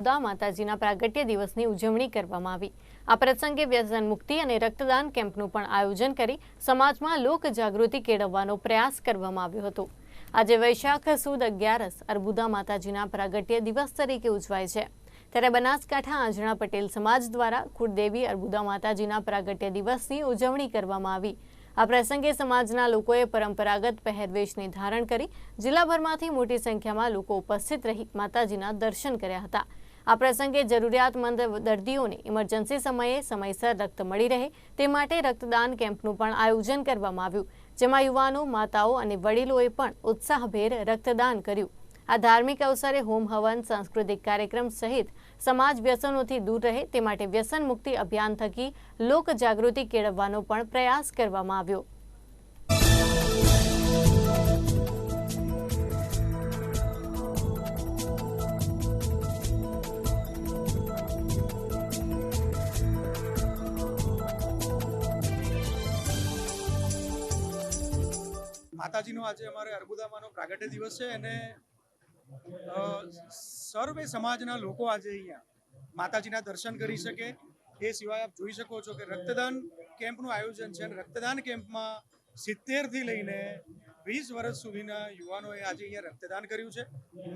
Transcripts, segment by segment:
માતાજીના પ્રાગટ્ય દિવસની ઉજવણી કરવામાં આવી. આ પ્રસંગે વ્યસન મુક્તિ અને રક્તદાન કેમ્પનું પણ આયોજન કરી સમાજમાં લોક જાગૃતિ કેળવવાનો પ્રયાસ કરવામાં આવ્યો હતો. આજે વૈશાખ સુદ અગિયારસ અર્બુદા માતાજીના પ્રાગટ્ય દિવસ તરીકે ઉજવાય છે. ત્યારે બનાસકાંઠા આંજણા પટેલ સમાજ દ્વારા કુળદેવી અર્બુદા માતાજીના પ્રાગટ્ય દિવસની ઉજવણી કરવામાં આવી. આ પ્રસંગે સમાજના લોકોએ પરંપરાગત પહેરવેશની ધારણ કરી. જિલ્લાભરમાંથી મોટી સંખ્યામાં લોકો ઉપસ્થિત રહી માતાજીના દર્શન કર્યા હતા. આ પ્રસંગે જરૂરિયાતમંદ દર્દીઓને ઇમરજન્સી સમયે સમયસર રક્ત મળી રહે તે માટે રક્તદાન કેમ્પનું પણ આયોજન કરવામાં આવ્યું, જેમાં યુવાનો, માતાઓ અને વડીલોએ પણ ઉત્સાહભેર રક્તદાન કર્યું. આ ધાર્મિક અવસરે હોમ હવન, સાંસ્કૃતિક કાર્યક્રમ સહિત સમાજ વ્યસનોથી દૂર રહે તે માટે વ્યસન મુક્તિ અભિયાન થકી લોક જાગૃતિ કેળવવાનો પણ પ્રયાસ કરવામાં આવ્યો. માતાજીનો આજે અમારે અર્બુદામાનો પ્રાગટ્ય દિવસ છે અને સર્વે સમાજના લોકો આજે અહીંયા માતાજીના દર્શન કરી શકે. એ સિવાય આપ જોઈ શકો છો કે રક્તદાન કેમ્પનું આયોજન છે અને રક્તદાન કેમ્પમાં સિત્તેરથી લઈને વીસ વર્ષ સુધીના યુવાનોએ આજે અહીંયા રક્તદાન કર્યું છે.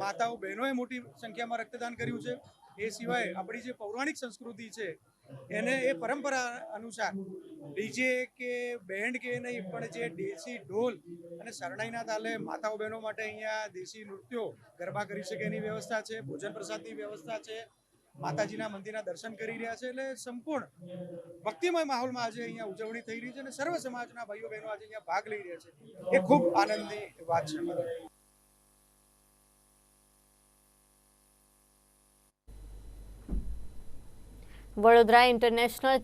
માતાઓ બહેનોએ મોટી સંખ્યામાં રક્તદાન કર્યું છે. એ સિવાય આપણી જે પૌરાણિક સંસ્કૃતિ છે, એને એ પરંપરા અનુસાર ડીજે કે બેન્ડ કે નહીં, પણ જે દેશી ઢોલ અને શરણાઈના તાલે માતાઓ બહેનો માટે અહીંયા દેશી નૃત્યો ગરબા કરી શકે એની વ્યવસ્થા છે, ભોજન પ્રસાદની વ્યવસ્થા છે, માતાજીના મંદિરના દર્શન કરી રહ્યા છે, એટલે સંપૂર્ણ ભક્તિમય માહોલમાં આજે અહીંયા ઉજવણી થઈ રહી છે અને સર્વ સમાજના ભાઈઓ બહેનો આજે અહીંયા ભાગ લઈ રહ્યા છે. એ ખૂબ આનંદની વાત છે અમારા માટે. વડોદરા ઇન્ટરનેશનલ